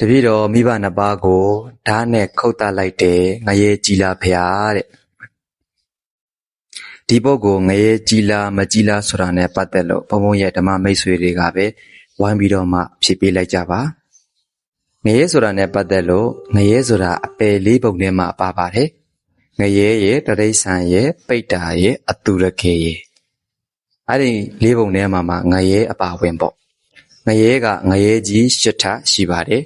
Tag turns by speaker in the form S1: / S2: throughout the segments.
S1: တပည့်တော်မိဘနှစ်ပါးကိုဓာတ်နဲ့ခုတ်တလိုက်တယ်ငရဲကြီးလားဖျားတဲ့ဒီပုဂ္ဂိုလ်ငရဲကြီးလားမကြီးလားဆိုတာနဲ့ပတ်သက်လို့ဘုံဘုံရဲ့ဓမ္မမိတ်ဆွေတွေကပဲဝိုင်းပြီးတော့မှဖြေပေးလိုက်ကြပါငရဲဆိုတာနဲ့ပတ်သက်လို့ငရဲဆိုတာအပယ်လေးပုံထဲမှာပါပါတယ်ငရဲရဲ့တရိษံရဲ့ပိတ္တာရဲ့အတုရခေရဲ့အဲ့ဒီလေးပုံထဲမှာမှငရဲအပါဝင်ပေါ့ငရဲကငရဲကြီးရှစ်ထပ်ရှိပါတယ်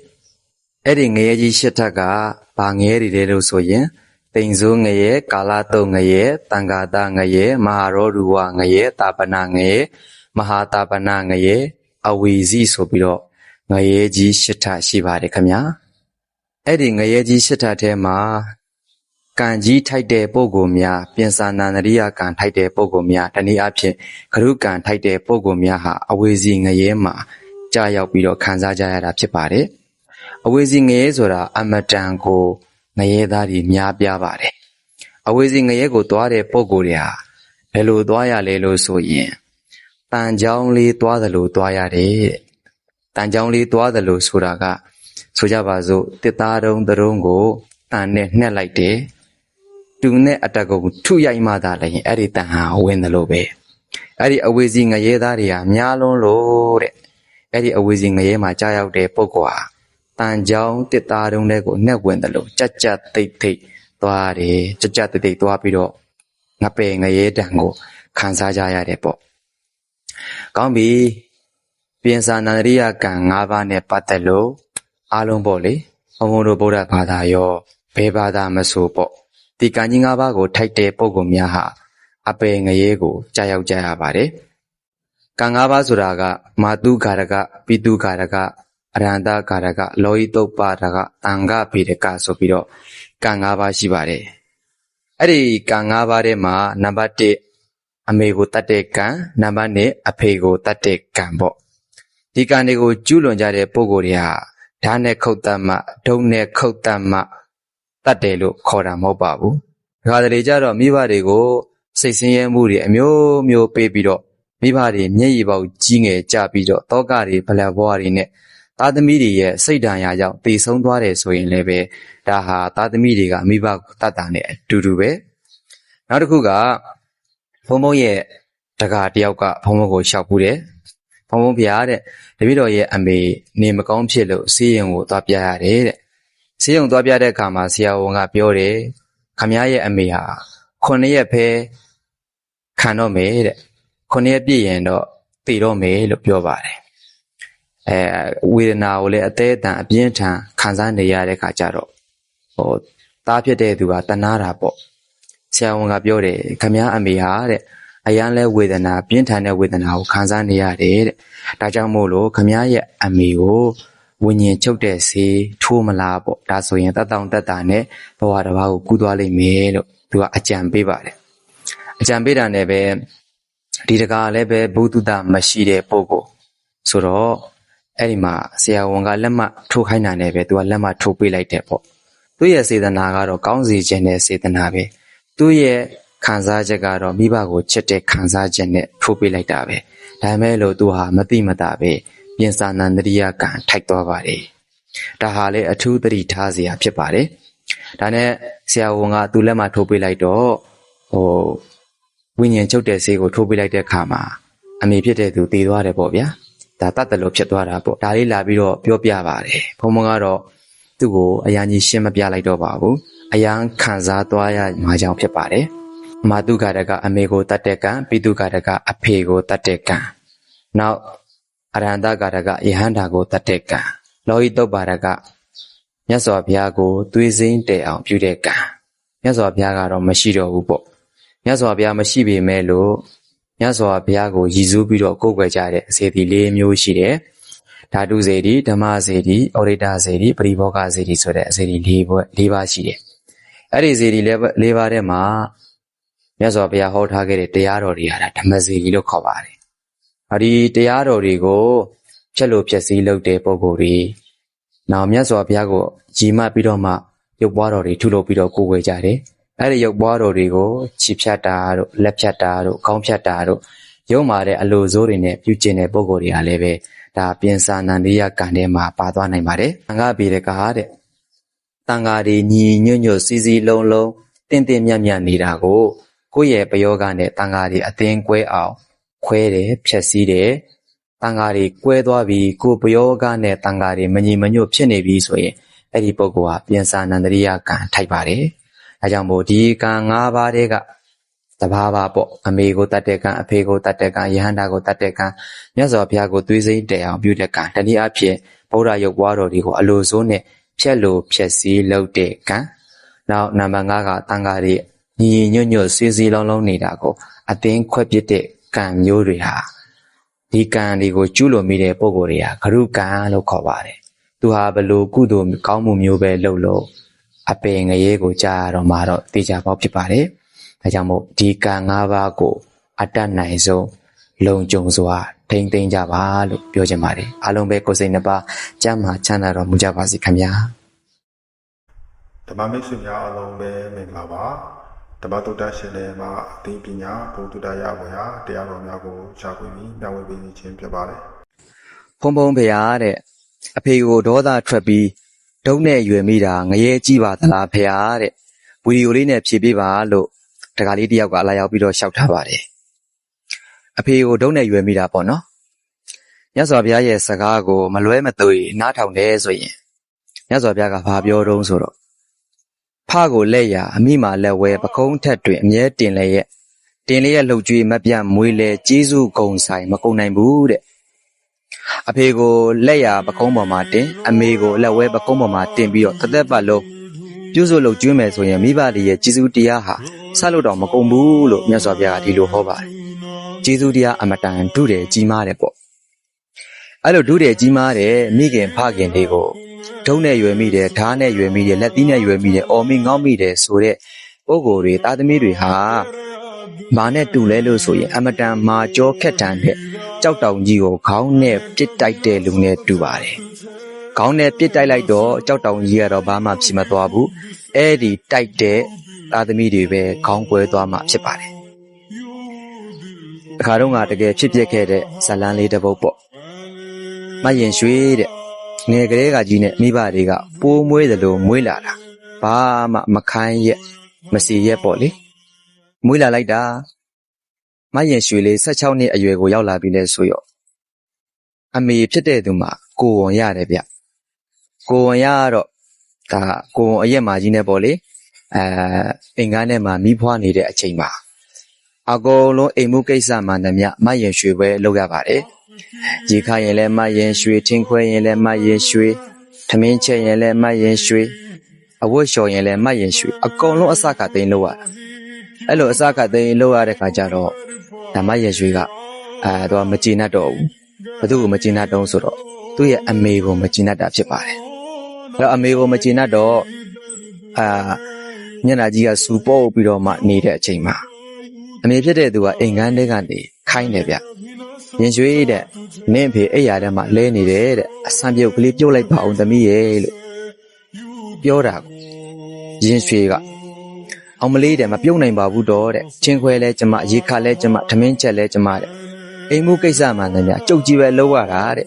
S1: အဲ့ဒီငရဲကြီးရှစ်ထပ်ကဘာငရဲတွေလဲလို့ဆိုရင်တိန်စိုးငရဲကာလတုတ်ငရဲတန်ဃာတငရဲမဟာရောဓုဝငရဲတာပနာငရဲမဟာတာပနာငရဲအဝီစီဆိုပြီးတော့ငရဲကြီးရှစ်ထပ်ရှိပါတယ်ခင်ဗျာအဲ့ဒီငရဲကြီးရှစ်ထပ်ထဲမှာကံကြီးထိုက်တဲ့ပုံကိုများပြင်စာနန္ဒရိယကံထိုက်တဲ့ပုံကိုများတနည်းအားဖြင့်ခရုကံထိုက်တဲ့ပုံကိုများဟာအဝေစီငရဲမှာကြာရောက်ပြီးတော့ခံစားကြရတာဖြစ်ပါတယ်။ အဝေစီငရဲဆိုတာအမတန်ကိုငရဲသားတွေများပြားပါတယ်။အဝေစီငရဲကိုသွားတဲ့ပုံကိုတွေဟာဘယ်လိုသွားရလဲလို့ဆိုရင်တန်ချောင်းလေးသွားတယ်လို့သွားရတယ်တဲ့။တန်ချောင်းလေးသွားတယ်လို့ဆိုတာက ဆိုကြပါစို့တစ်သားတုံးတုံးကိုတန်နဲ့နှက်လိုက်တယ်။တူနဲ့အတကုံထုရိုက်မှသာလည်းအဲ့ဒီတန်ဟာဝင်တယ်လို့ပဲ။အဲ့ဒီအဝေစီငရဲသားတွေကများလွန်းလို့တဲ့အဲ့ဒီအဝေစီငရဲမှာကြားရောက်တဲ့ပုဂ္ဂိုလ်ဟာ တန်ကြောင်းတစ်သားတုံးတဲ့ကိုနှက်ဝင်တယ်လို့ကြက်ကြက်သိပ်သိပ်သွားတယ်ကြက်ကြက်သိပ်သိပ်သွားပြီးတော့ငပယ်ငရဲတန်ကိုခံစားကြရတယ်ပေါ့ကောင်းပြီပြင်စာနန္ဒရိယကံ၅ပါးနဲ့ပတ်သက်လို့အားလုံးပေါ့လေဘုံဘုံတို့ဗုဒ္ဓဘာသာရောဘယ်ဘာသာမဆိုပေါ့ဒီကံကြီး၅ပါးကိုထိုက်တဲ့ပုဂ္ဂိုလ်များဟာအပယ်ငရဲကိုကြားရောက်ကြရပါတယ်ကံ၅ပါးဆိုတာကမာတုဂါရကပိတုဂါရက အရဟန္တဂါရကလောဟိတုပ္ပါဒကတန်ခဗေဒကဆိုပြီးတော့ကံ၅ပါးရှိပါတယ်အဲ့ဒီကံ၅ပါးထဲမှာနံပါတ်1အမေကိုတတ်တဲ့ကံနံပါတ်2အဖေကိုတတ်တဲ့ကံပေါ့ဒီကံတွေကိုကျူးလွန်ကြတဲ့ပုဂ္ဂိုလ်တွေဟာဓာတ်နဲ့ခုတ်တတ်မှဒုံနဲ့ခုတ်တတ်မှတတ်တယ်လို့ခေါ်တာမဟုတ်ပါဘူး။ဒါကြတဲ့ကြတော့မိဘတွေကိုစိတ်ဆင်းရဲမှုတွေအမျိုးမျိုးပေးပြီးတော့မိဘတွေမျက်ရည်ပေါက်ကြီးငယ်ကြပြီးတော့တောကတွေဗလက်ဘွားတွေနဲ့ သားသမီးတွေရဲ့စိတ်ဓာတ်ရာကြောင့်တည်ဆုံးသွားတယ်ဆိုရင်လည်းပဲဒါဟာသားသမီးတွေကမိဘကိုတတ်တာနဲ့အတူတူပဲ။နောက်တစ်ခုကဘုံဘုံရဲ့တကာတယောက်ကဘုံဘုံကိုရှောက်ဘူးတယ်။ဘုံဘုံဖျားတဲ့တပည့်တော်ရဲ့အမေနေမကောင်းဖြစ်လို့ဆေးရုံကိုသွားပြရတယ်တဲ့။ဆေးရုံသွားပြတဲ့အခါမှာဆရာဝန်ကပြောတယ်ခမရဲ့အမေဟာခုနှစ်ရက်ပဲခံတော့မယ်တဲ့ခုနှစ်ရက်ပြည့်ရင်တော့တည်တော့မယ်လို့ပြောပါတယ် အဲဝေဒနာကိုလည်းအသေးအတန်အပြင်းထန်ခံစားနေရတဲ့ခါကျတော့ဟိုသားဖြစ်တဲ့သူကတနာတာပေါ့ဆရာဝန်ကပြောတယ်ခမအမေဟာတဲ့အရန်လဲဝေဒနာပြင်းထန်တဲ့ဝေဒနာကိုခံစားနေရတယ်တဲ့ဒါကြောင့်မို့လို့ခမရဲ့အမေကိုဝิญဉ်ချုပ်တဲ့ဆေးထိုးမလားပေါ့ဒါဆိုရင်တတ်တောင်တက်တာနဲ့ဘဝတစ်ပါးကိုကူးသွားလိမ့်မယ်လို့သူကအကြံပေးပါတယ်အကြံပေးတာနဲ့ပဲဒီတကာလည်းပဲဘုဒ္ဓတမရှိတဲ့ပုဂ္ဂိုလ်ဆိုတော့ အဲ့ဒီမှာဆရာဝန်ကလက်မှတ်ထိုးခိုင်းတာနဲ့ပဲသူကလက်မှတ်ထိုးပေးလိုက်တဲ့ပေါ့သူ့ရဲ့စေတနာကတော့ကောင်းစီခြင်းနဲ့စေတနာပဲသူ့ရဲ့ခံစားချက်ကတော့မိဘကိုချစ်တဲ့ခံစားချက်နဲ့ထိုးပေးလိုက်တာပဲဒါမဲ့လို့သူဟာမတိမတာပဲပြင်စာနန္ဒရိယကံထိုက်သွားပါတယ်ဒါဟာလည်းအထူးသတိထားစရာဖြစ်ပါတယ်ဒါနဲ့ဆရာဝန်ကသူ့လက်မှထိုးပေးလိုက်တော့ဟိုဝိညာဉ်ချုပ်တဲ့ဆေးကိုထိုးပေးလိုက်တဲ့အခါမှာအမေဖြစ်တဲ့သူတည်သွားတယ်ပေါ့ဗျာ ဒါတတ်တယ်လို့ဖြစ်သွားတာပေါ့ဒါလေးလာပြီးတော့ပြောပြပါတယ်ဘုံဘုံကတော့သူ့ကိုအရန်ကြီးရှင်းမပြလိုက်တော့ပါဘူးအရန်ခံစားသွားရမှာကြောင့်ဖြစ်ပါတယ်မာတုဂါရကအမေကိုတတ်တဲ့ကံပိတုဂါရကအဖေကိုတတ်တဲ့ကံနောက်အရဟန္တဂါရကယဟန္တာကိုတတ်တဲ့ကံလောဟိတုပ္ပါရကမြတ်စွာဘုရားကိုသွေးစိမ့်တည်အောင်ပြုတဲ့ကံမြတ်စွာဘုရားကတော့မရှိတော့ဘူးပေါ့မြတ်စွာဘုရားမရှိပေမဲ့လို့ မြတ်စွာဘုရားကိုရည်စူးပြီးတော့ကိုးကွယ်ကြတဲ့စေတီ၄မျိုးရှိတယ်ဓာတုစေတီဓမ္မစေတီဩရိတစေတီပရိဘောဂစေတီဆိုတဲ့အစေတီ၄ဘွဲ၄ပါးရှိတယ်အဲ့ဒီစေတီ၄ပါးထဲမှာမြတ်စွာဘုရားဟောထားခဲ့တဲ့တရားတော်တွေဟာဓမ္မစေတီလို့ခေါ်ပါတယ်။အဲဒီတရားတော်တွေကိုဖြတ်လို့ဖြတ်စည်းလုပ်တဲ့ပုံကိုယ်တွေနောက်မြတ်စွာဘုရားကိုကြည်မပြီးတော့မှရုပ်ပွားတော်တွေထုလုပ်ပြီးတော့ကိုယ်ဝယ်ကြတယ်။ အဲဒီရုပ်ပွားတော်တွေကိုခြိဖြတ်တာတို့လက်ဖြတ်တာတို့ခေါင်းဖြတ်တာတို့ရုံမာတဲ့အလိုစိုးတွေနဲ့ပြုကျင်တဲ့ပုံကိုယ်တွေကလည်းပဲဒါပြင်စာနန္ဒိယကံထဲမှာပါသွားနိုင်ပါတယ်။သံဃာပေရကတဲ့တန်ဃာတွေညီညွတ်ညွတ်စီစီလုံးလုံးတင့်တင့်မြတ်မြတ်နေတာကိုကိုယ့်ရဲ့ပယောဂနဲ့တန်ဃာတွေအသင်းကွဲအောင်ခွဲတယ်ဖြက်စီးတယ်တန်ဃာတွေကွဲသွားပြီးကိုယ်ပယောဂနဲ့တန်ဃာတွေမညီမညွတ်ဖြစ်နေပြီဆိုရင်အဲ့ဒီပုဂ္ဂိုလ်ဟာပြင်စာနန္ဒရိယကံထိုက်ပါတယ်။ အဲကြောင့်မို့ဒီကံ၅ပါးတည်းကတဘာဘာပေါ့အမေကိုတတ်တဲ့ကံအဖေကိုတတ်တဲ့ကံယဟန္တာကိုတတ်တဲ့ကံမြတ်စွာဘုရားကိုသွေးစိမ့်တဲ့အောင်ပြုတဲ့ကံတနည်းအားဖြင့်ဗုဒ္ဓရုပ်ပွားတော်တွေကိုအလိုစိုးနဲ့ဖြက်လို့ဖြက်စီးလုပ်တဲ့ကံနောက်နံပါတ်5ကတန်ဃာတွေညီညွတ်ညွတ်စီစီလုံးလုံးနေတာကိုအသင်းခွက်ပစ်တဲ့ကံမျိုးတွေဟာဒီကံတွေကိုကျူးလွန်မိတဲ့ပုံကိုယ်တွေဟာဂရုကံလို့ခေါ်ပါတယ်သူဟာဘလို့ကုသိုလ်ကောင်းမှုမျိုးပဲလုပ်လို့ အပင်ငရဲကိုကြားရတော့မှတော့တေချာပေါက်ဖြစ်ပါတယ်။ဒါကြောင့်မို့ဒီကံ၅ပါးကို အတတ်နိုင်ဆုံးလုံခြုံစွာထိမ့်သိမ်းကြပါလို့ပြောချင်ပါတယ်။အားလုံးပဲကိုယ်စိတ်နှစ်ပါးကျမ်းမာချမ်းသာတော်မူကြပါစေခင်ဗျာ။
S2: ဓမ္မမိတ်ဆွေများအားလုံးပဲမင်္ဂလာပါဓမ္မတုဒ္ဒရှင်လည်းမှာအသိပညာဘုဒ္ဓတရဝေဟာတရားတော်များကိုရှားပွေပြီးမျှဝေပေးခြင်းဖြစ်ပါတယ်
S1: ဖုံဖုံဖေရတဲ့အဖေကိုဒေါသထွက်ပြီး ဒုံနဲ့ရွယ်မိတာငရဲကြီးပါသလားဖေရတဲ့ဗီဒီယိုလေးနဲ့ဖြည့်ပေးပါလို့တခါလေးတယောက်ကလာရောက်ပြီးတော့ရှောက်ထားပါတယ်အဖေကိုဒုံနဲ့ရွယ်မိတာပေါ့နော်မြတ်စွာဘုရားရဲ့စကားကိုမလွဲမသွေနားထောင်တယ်ဆိုရင်မြတ်စွာဘုရားကဘာပြောတုံးဆိုတော့ဖကိုလက်ရအမိမာလက်ဝဲပကုံးထက်တွင်အမြဲတင်လည်းရဲ့တင်လည်းရဲ့လှုပ်ကြွေးမပြတ်မွေးလဲကျေးဇူးကုံဆိုင်မကုံနိုင်ဘူးတဲ့ အဖေကိုလက်ရပကုံးပေါ်မှာတင်အမေကိုလက်ဝဲပကုံးပေါ်မှာတင်ပြီးတော့တစ်သက်ပတ်လုံးပြုစုလုပ်ကျွေးမယ်ဆိုရင်မိဘတွေရဲ့ကျေးဇူးတရားဟာဆက်လို့တော့မကုန်ဘူးလို့မြတ်စွာဘုရားကဒီလိုဟောပါတယ်ကျေးဇူးတရားအမတန်ဒုတယ်ကြီးမားတယ်ပေါ့အဲ့လိုဒုတယ်ကြီးမားတယ်မိခင်ဖခင်တွေကိုဒုံနဲ့ရွယ်မိတယ်ဓားနဲ့ရွယ်မိတယ်လက်သီးနဲ့ရွယ်မိတယ်အော်မိငေါက်မိတယ်ဆိုတဲ့ပုံကိုယ်တွေသားသမီးတွေဟာမာနဲ့တူလဲလို့ဆိုရင်အမတန်မာကြောခက်တန်တဲ့ ကြောက်တောင်ကြီးကိုခေါင်းနဲ့ပစ်တိုက်တဲ့လူနဲ့တူပါတယ်။ခေါင်းနဲ့ပစ်တိုက်လိုက်တော့ကြောက်တောင်ကြီးကတော့ဘာမှဖြစ်မသွားဘူး။အဲ့ဒီတိုက်တဲ့သားသမီးတွေပဲခေါင်းကွဲသွားမှဖြစ်ပါတယ်။အခါတော့ငါတကယ်ဖြစ်ပျက်ခဲ့တဲ့ဇလန်းလေးတစ်ပုဒ်ပေါ့။မရင်ရွှေတဲ့ငယ်ကလေးကကြီးနဲ့မိဘတွေကပိုးမွေးတယ်လို့မွေးလာတာ။ဘာမှမခိုင်းရက်မစီရက်ပေါ့လေ။မွေးလာလိုက်တာ မရင်ရွှေလေး16နှစ်အရွယ်ကိုရောက်လာပြီလဲဆိုရောအမေဖြစ်တဲ့သူမှာကိုဝန်ရတယ်ဗျကိုဝန်ရကတော့ဒါကိုဝန်အရက်မာကြီးနဲ့ပေါ့လေအဲအိမ်ကားနဲ့မှမိဖွားနေတဲ့အချိန်မှာအကုန်လုံးအိမ်မှုကိစ္စမှန်သမျှမရင်ရွှေပဲလုပ်ရပါတယ်ရေခါရင်လည်းမရင်ရွှေထင်းခွဲရင်လည်းမရင်ရွှေထမင်းချက်ရင်လည်းမရင်ရွှေအဝတ်လျှော်ရင်လည်းမရင်ရွှေအကုန်လုံးအစကသိန်းလုပ်ရတာ အဲ့လိုအစကသိန်းလုပ်ရတဲ့ခါကျတော့ဓမ္မရဲ့ရွှေကအဲတော့မကျေနပ်တော့ဘူးဘသူ့ကိုမကျေနပ်တော့ဆိုတော့သူ့ရဲ့အမေကိုမကျေနပ်တာဖြစ်ပါတယ်အဲ့တော့အမေကိုမကျေနပ်တော့အာညနာကြီးကစူပုတ်ပြီးတော့မှနေတဲ့အချိန်မှာအမေဖြစ်တဲ့သူကအိမ်ကန်းထဲကနေခိုင်းတယ်ဗျရင်ရွှေတဲ့နင့်ဖေအိယာထဲမှာလဲနေတယ်တဲ့အဆံပြုတ်ကလေးပြုတ်လိုက်ပါအောင်သမီးရဲ့လို့ပြောတာကိုရင်ရွှေက အောင်မလေးတဲ့မပြုတ်နိုင်ပါဘူးတော့တဲ့ချင်းခွဲလဲကျမရေခါလဲကျမထမင်းချက်လဲကျမတဲ့အိမ်မှုကိစ္စမှန်တယ်ဗျကြုတ်ကြီးပဲလောက်ရတာတဲ့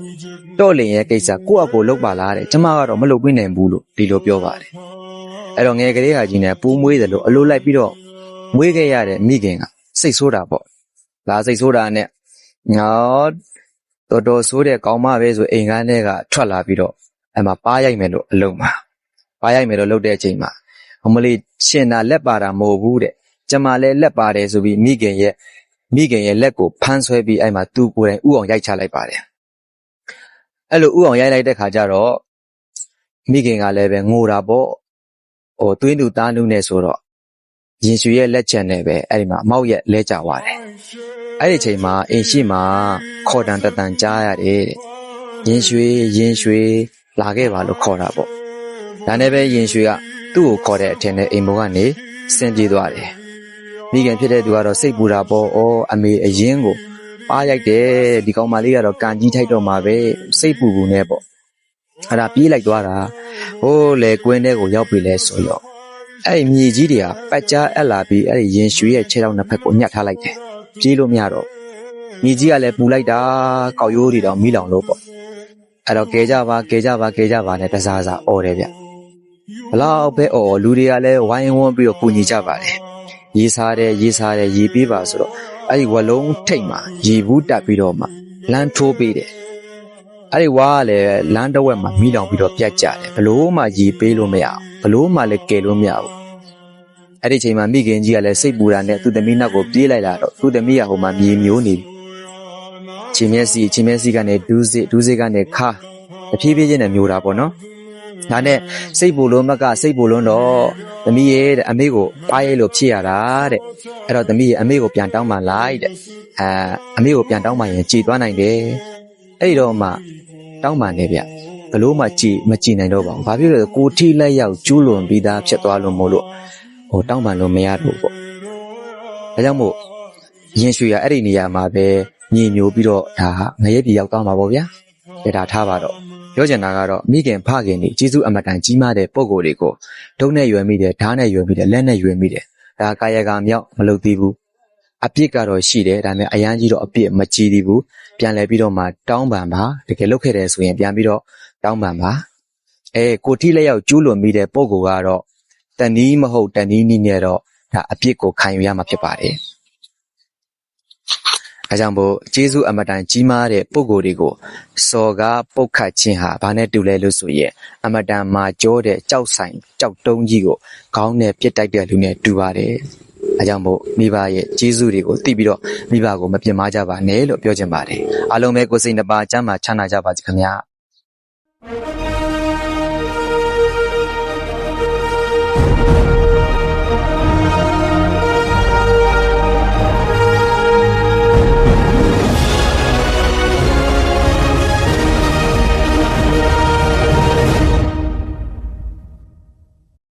S1: တော့လင်ရဲ့ကိစ္စကိုယ့်အကိုလောက်ပါလားတဲ့ကျမကတော့မလုပ်ပြနိုင်ဘူးလို့ဒီလိုပြောပါတယ်အဲ့တော့ငယ်ကလေးဟာကြီးနဲ့ပူးမွေးတယ်လို့အလိုလိုက်ပြီးတော့မွေးခဲ့ရတဲ့မိခင်ကစိတ်ဆိုးတာပေါ့လာစိတ်ဆိုးတာနဲ့ငေါတော်တော်ဆိုးတဲ့ကောင်းမပဲဆိုအိမ်ကန်းထဲကထွက်လာပြီးတော့အဲ့မှာပါရိုက်မယ်လို့အလုံးမှာပါရိုက်မယ်လို့လုပ်တဲ့အချိန်မှာ အမလေးရှင်တာလက်ပါတာမဟုတ်ဘူးတဲ့ကျမလည်းလက်ပါတယ်ဆိုပြီးမိခင်ရဲ့မိခင်ရဲ့လက်ကိုဖမ်းဆွဲပြီးအဲ့မှာသူ့ကိုယ်တိုင်ဥအောင်ရိုက်ချလိုက်ပါတယ်အဲ့လိုဥအောင်ရိုက်လိုက်တဲ့ခါကျတော့မိခင်ကလည်းပဲငိုတာပေါ့ဟိုသွေးလူသားလူနဲ့ဆိုတော့ရင်ရွှေရဲ့လက်ချက်နဲ့ပဲအဲ့ဒီမှာအမောက်ရဲ့လဲကျသွားတယ်အဲ့ဒီအချိန်မှာအိမ်ရှိမှာခေါ်တန်တတန်ကြားရတယ်တဲ့ရင်ရွှေရင်ရွှေလာခဲ့ပါလို့ခေါ်တာပေါ့ဒါနဲ့ပဲရင်ရွှေက သူ့ကိုခေါ်တဲ့အထင်နဲ့အိမ်ပေါ်ကနေဆင်းပြေးသွားတယ်။မိခင်ဖြစ်တဲ့သူကတော့စိတ်ပူတာပေါ့။အော်အမေအရင်ကိုပါရိုက်တယ်ဒီကောင်မလေးကတော့ကန်ကြီးထိုက်တော့မှာပဲစိတ်ပူပူနဲ့ပေါ့။အဲ့ဒါပြေးလိုက်သွားတာ။ဟိုးလေကွင်းထဲကိုရောက်ပြီလဲဆိုရောအဲ့ဒီမြေကြီးတွေကပတ်ကြားအပ်လာပြီးအဲ့ဒီရင်ရွှေရဲ့ခြေထောက်နှစ်ဖက်ကိုညှက်ထားလိုက်တယ်။ပြေးလို့မရတော့ညီကြီးကလည်းပူလိုက်တာကောက်ရိုးတွေတော့မိလောင်လို့ပေါ့အဲ့တော့ကဲကြပါကဲကြပါကဲကြပါနဲ့တစားစားអော်တယ်ဗျ ဘလောက်ပဲអော်လူတွေကလည်းဝိုင်းဝန်းပြီးတော့ကူညီကြပါတယ်ရေးစားတယ်ရေးစားတယ်ရေးပေးပါဆိုတော့အဲ့ဒီဝလုံးထိတ်မှာရေဘူးတက်ပြီးတော့မှလမ်းထိုးပေးတယ်အဲ့ဒီဝါကလည်းလမ်းတစ်ဝက်မှာမိလောင်ပြီးတော့ပြတ်ကြတယ်ဘလို့မှရေပေးလို့မရအောင်ဘလို့မှလည်းကယ်လို့မရဘူးအဲ့ဒီချိန်မှာမိခင်ကြီးကလည်းစိတ်ပူတာနဲ့သူ့သမီးနောက်ကိုပြေးလိုက်လာတော့သူ့သမီးကဟိုမှာမြေမျိုးနေပြီချင်းမျက်စိချင်းမျက်စိကနေဒူးစစ်ဒူးစစ်ကနေခါတဖြည်းဖြည်းချင်းနဲ့မျိုးတာပေါ့နော် ဒါနဲ့စိတ်ပူလုံးမကစိတ်ပူလုံးတော့သမီးရဲ့တဲ့အမေကိုပါရဲလို့ဖြစ်ရတာတဲ့အဲ့တော့သမီးရဲ့အမေကိုပြန်တောင်းမှလိုက်တဲ့အဲအမေကိုပြန်တောင်းမှရင်ကြည်သွားနိုင်တယ်အဲ့ဒီတော့မှတောင်းမှနေဗျဘလို့မှကြည်မကြည်နိုင်တော့ပါဘူးဘာဖြစ်လို့လဲကိုထိလက်ရောက်ကျူးလွန်ပြီးသားဖြစ်သွားလို့မို့လို့ဟိုတောင်းပန်လို့မရတော့ဘူးပေါ့။ဒါကြောင့်မို့ရင်ရွှေရအဲ့ဒီနေရာမှာပဲညင်ညိုပြီးတော့ဒါဟာငရဲပြေရောက်သွားမှာပေါ့ဗျာ။ဒါဒါထားပါတော့။ ပြောချင်တာကတော့မိခင်ဖခင်တွေကျေးဇူးအမတန်ကြီးမားတဲ့ပုံကိုယ်တွေကိုဒုံနဲ့ရွယ်မိတယ်ဓာတ်နဲ့ရွယ်မိတယ်လက်နဲ့ရွယ်မိတယ်။ဒါကာယကံမြောက်မလုပ်သေးဘူး။အပြစ်ကတော့ရှိတယ်ဒါပေမဲ့အရန်ကြီးတော့အပြစ်မကြီးသေးဘူး။ပြန်လဲပြီးတော့မှတောင်းပန်ပါတကယ်လုပ်ခဲ့တယ်ဆိုရင်ပြန်ပြီးတော့တောင်းပန်ပါ။အဲကိုတိလက်ရောက်ကျူးလွန်မိတဲ့ပုံကိုယ်ကတော့တဏီးမဟုတ်တဏီးနီးနဲ့တော့ဒါအပြစ်ကိုခံယူရမှာဖြစ်ပါတယ်။ အဲကြောင့်မို့ကျေးဇူးအမတန်ကြီးမားတဲ့ပုံကိုယ်တွေကိုစော်ကားပုတ်ခတ်ခြင်းဟာဘာနဲ့တူလဲလို့ဆိုရင်အမတန်မာကြောတဲ့ကြောက်ဆိုင်ကြောက်တုံးကြီးကိုခေါင်းနဲ့ပြစ်တိုက်တဲ့လူနဲ့တူပါတယ်။အဲကြောင့်မို့မိဘရဲ့ကျေးဇူးတွေကိုသိပြီးတော့မိဘကိုမပြစ်မှားကြပါနဲ့လို့ပြောချင်ပါတယ်။အားလုံးပဲကိုယ်စိတ်နှပါကျမ်းမာချမ်းသာကြပါစေခင်ဗျာ။